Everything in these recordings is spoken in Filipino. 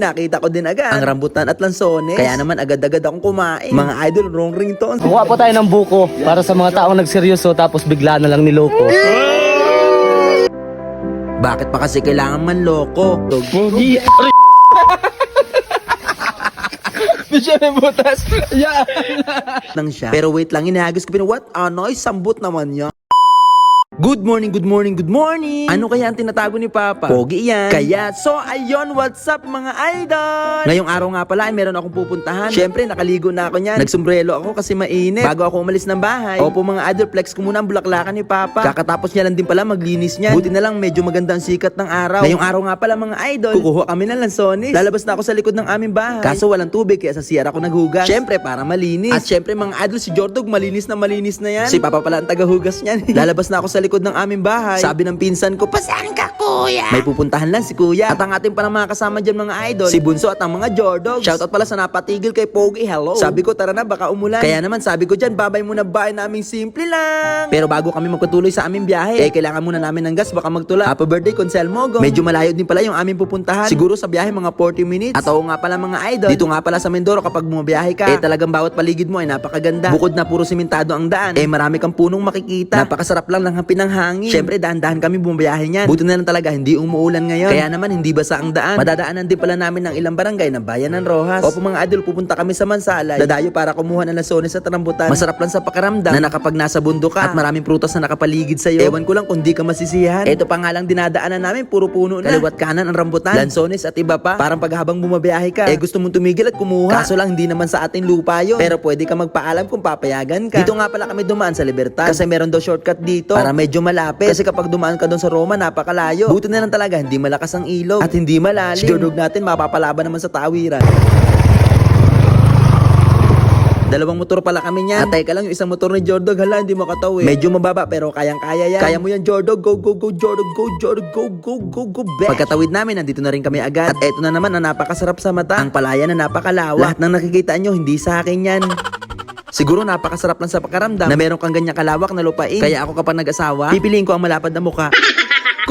nakita ko din agad ang rambutan at lansones. Kaya naman agad-agad akong kumain. Mga idol, wrong ringtones. Kuha pa tayo ng buko para sa mga taong nagseryoso tapos bigla na lang niloko. Bakit pa kasi kailangan manloko? Pogi! Bisa may butas. Yeah. lang siya. Pero wait lang, inahagis ko pin. What a noise? Sambot naman niya. Good morning, good morning, good morning! Ano kaya ang tinatago ni Papa? Pogi yan. Kaya, so ayun, what's up mga idol? Ngayong araw nga pala ay meron akong pupuntahan. Siyempre, nakaligo na ako niyan. Nagsombrelo ako kasi mainit. Bago ako umalis ng bahay. Opo mga idol, flex ko muna ang bulaklakan ni Papa. Kakatapos niya lang din pala maglinis niya. Buti na lang medyo maganda ang sikat ng araw. Ngayong araw nga pala mga idol, kukuha kami ng lansones. Lalabas na ako sa likod ng aming bahay. Kaso walang tubig kaya sa CR ako naghugas. Siyempre, para malinis. At siyempre mga idol, si Jordog malinis na malinis na yan. Si Papa pala ang tagahugas niyan. Lalabas na ako sa likod ng aming bahay. Sabi ng pinsan ko, pasaan ka kuya? May pupuntahan lang si kuya. At ang ating pa mga kasama dyan mga idol, si Bunso at ang mga Jordogs. Shoutout pala sa napatigil kay Pogi, hello. Sabi ko, tara na, baka umulan. Kaya naman sabi ko dyan, babay muna bahay naming simple lang. Pero bago kami magpatuloy sa aming biyahe, eh kailangan muna namin ng gas, baka magtula. Happy birthday, Conselmo. Medyo malayo din pala yung aming pupuntahan. Siguro sa biyahe mga 40 minutes. At oo nga pala mga idol, dito nga pala sa Mindoro kapag bumabiyahe ka, eh talagang bawat paligid mo ay napakaganda. Bukod na puro simentado ang daan, eh marami kang punong makikita. Napakasarap lang ng hampin ng hangin. Siyempre dahan-dahan kami bumabiyahe niyan. Buti na lang talaga hindi umuulan ngayon. Kaya naman hindi basa ang daan. Madadaanan din pala namin ng ilang barangay ng bayan ng Rojas. Opo mga idol, pupunta kami sa Mansalay. Dadayo para kumuha ng lasones at rambutan. Masarap lang sa pakaramdam na nakapag nasa bundok ka at maraming prutas na nakapaligid sa'yo. Ewan ko lang kung di ka masisiyahan. Ito pa nga lang dinadaanan namin, puro puno na. Kaliwat kanan ang rambutan, lansones at iba pa. Parang paghabang bumabiyahe ka, eh gusto mong tumigil at kumuha. Kaso lang hindi naman sa ating lupa yun. Pero pwede ka magpaalam kung papayagan ka. Dito nga pala kami dumaan sa Libertad. Kasi meron daw shortcut dito para medyo malapit. Kasi kapag dumaan ka doon sa Roma, napakalayo. Buti na lang talaga, hindi malakas ang ilog at hindi malalim. Sigurog natin, mapapalaban naman sa tawiran. Dalawang motor pala kami niyan. At teka lang, yung isang motor ni Jordog, hala, hindi makatawi. Medyo mababa, pero kayang-kaya yan. Kaya mo yan, Jordog. Go, go, go, Jordog. Go, Jordog. Go, go, go, go, back. Pagkatawid namin, nandito na rin kami agad. At eto na naman, na napakasarap sa mata. Ang palaya na napakalawak. Lahat ng nakikita nyo, hindi sa akin yan. Siguro napakasarap lang sa pakaramdam na meron kang ganyang kalawak na lupain. Kaya ako kapag nag-asawa, pipiliin ko ang malapad na mukha.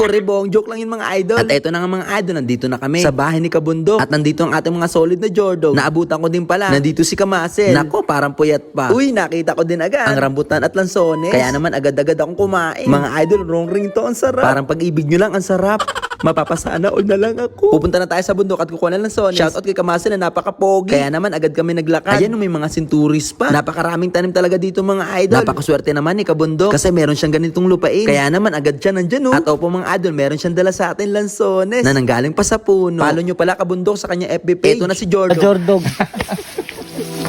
Koribong, joke lang yun mga idol. At eto na nga mga idol, nandito na kami sa bahay ni Kabundok. At nandito ang ating mga solid na Jordo. Naabutan ko din pala. Nandito si Kamasen. Nako, parang puyat pa. Uy, nakita ko din agad. Ang rambutan at lansones. Kaya naman agad-agad akong kumain. Mga idol, wrong ring to, ang sarap. Parang pag-ibig nyo lang, ang sarap. Mapapasana all na lang ako. Pupunta na tayo sa bundok at kukuha na ng lansones. Shoutout kay Kamasen na napaka-pogi. Kaya naman agad kami naglakad. Ayan, may mga sinturis pa. Napakaraming tanim talaga dito mga idol. Napakaswerte naman ni Kabundok. Kasi meron siyang ganitong lupain. Kaya naman agad siya nandyan oh. At opo mga idol, meron siyang dala sa atin lansones na nanggaling pa sa puno. Follow nyo pala Kabundok sa kanya FB page. Ito na si Jordo. Jordog.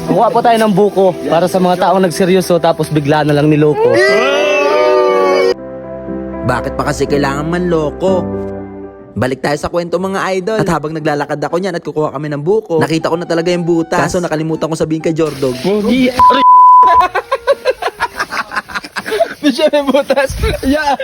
Kuha pa tayo ng buko para sa mga taong nagseryoso tapos bigla na lang niloko. Bakit pa kasi kailangan manloko? Balik tayo sa kwento mga idol. At habang naglalakad ako niyan at kukuha kami ng buko, nakita ko na talaga yung butas. Kaso nakalimutan ko sabihin kay Jordog. Pogi! Bisa may butas. Yeah.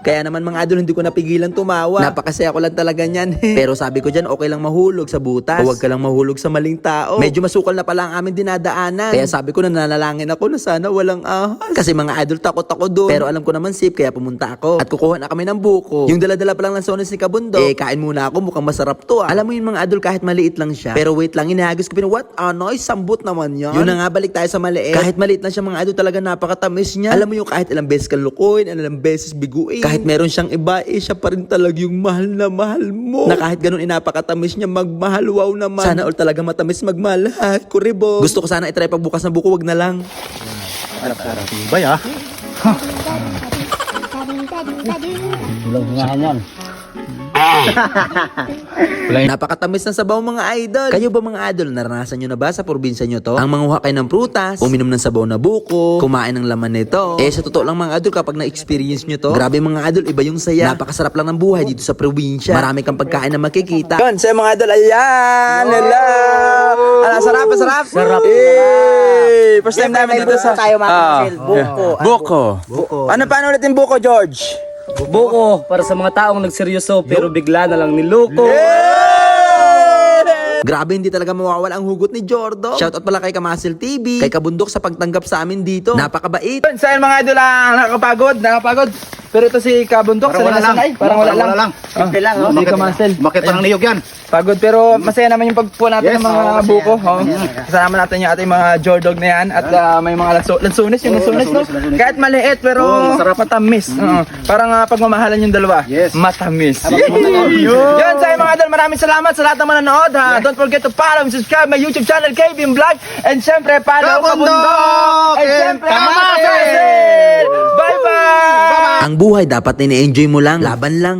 Kaya naman mga idol, hindi ko napigilan tumawa. Napakasaya ko lang talaga niyan. Pero sabi ko dyan, okay lang mahulog sa butas. Huwag ka lang mahulog sa maling tao. Medyo masukal na pala ang aming dinadaanan. Kaya sabi ko na nanalangin ako na sana walang ahas. Kasi mga idol, takot ako doon. Pero alam ko naman safe, kaya pumunta ako. At kukuha na kami ng buko. Yung dala-dala pa lang ng sones ni Kabundo. Eh, kain muna ako, mukhang masarap to ah. Alam mo yung mga idol, kahit maliit lang siya. Pero wait lang, inahagis ko pin, what a noise, sambot naman yan. Yun na nga, balik tayo sa maliit. Kahit maliit lang siya mga idol, talaga napakatamis niya. Alam mo yung kahit ilang beses kang lukuin, ilang beses biguin. Kahit meron siyang iba, eh, siya pa rin talaga yung mahal na mahal mo. Na kahit ganun inapakatamis niya, magmahal, wow naman. Sana all talaga matamis magmahal. Ha, kuribo. Gusto ko sana itry pagbukas ng buko, wag na lang. Bay ah. Walang hingahan yan. Napakatamis ng sabaw mga idol. Kayo ba mga idol, naranasan nyo na ba sa probinsya nyo to? Ang manguha kayo ng prutas, uminom ng sabaw na buko, kumain ng laman nito. Eh sa totoo lang mga idol, kapag na-experience nyo to, grabe mga idol, iba yung saya. Napakasarap lang ng buhay dito sa probinsya. Marami kang pagkain na makikita. Yun, sa mga idol, ayan! Hello! Ano, sarap, sarap? Sarap. Eh, first time namin dito sa... tayo mga. Buko. Buko. Buko. Ano, paano ulit yung buko, George? Buko para sa mga taong nagseryoso pero bigla na lang niloko. Grabe hindi talaga mawawala ang hugot ni Jordo. Shoutout pala kay Kamasil TV, kay Kabundok sa pagtanggap sa amin dito. Napakabait. Yun, Sa mga idol ang nakakapagod, nakakapagod. Pero ito si Kabundok, Parang wala lang. parang wala lang. lang. Simple lang, oh. Hindi ka muscle. Bakit parang niyog yan? Pagod pero masaya naman yung pagpupo natin Yes, ng mga buko. Oh. Kasama natin yung ating mga jordog na yan at ah, may mga lanso, lansunis, yung lansunis, no? Kahit maliit pero Oo, masarap. matamis. Oo. Parang ah, pagmamahalan yung dalawa. Yes. Matamis. Yun. Sa mga idol, maraming salamat sa lahat ng manonood. Ha? Don't forget to follow and subscribe my YouTube channel, KB Vlog. And syempre, follow Kabundok! And syempre! Kamasil! Bye-bye! Ang buhay dapat ini-enjoy mo lang, laban lang.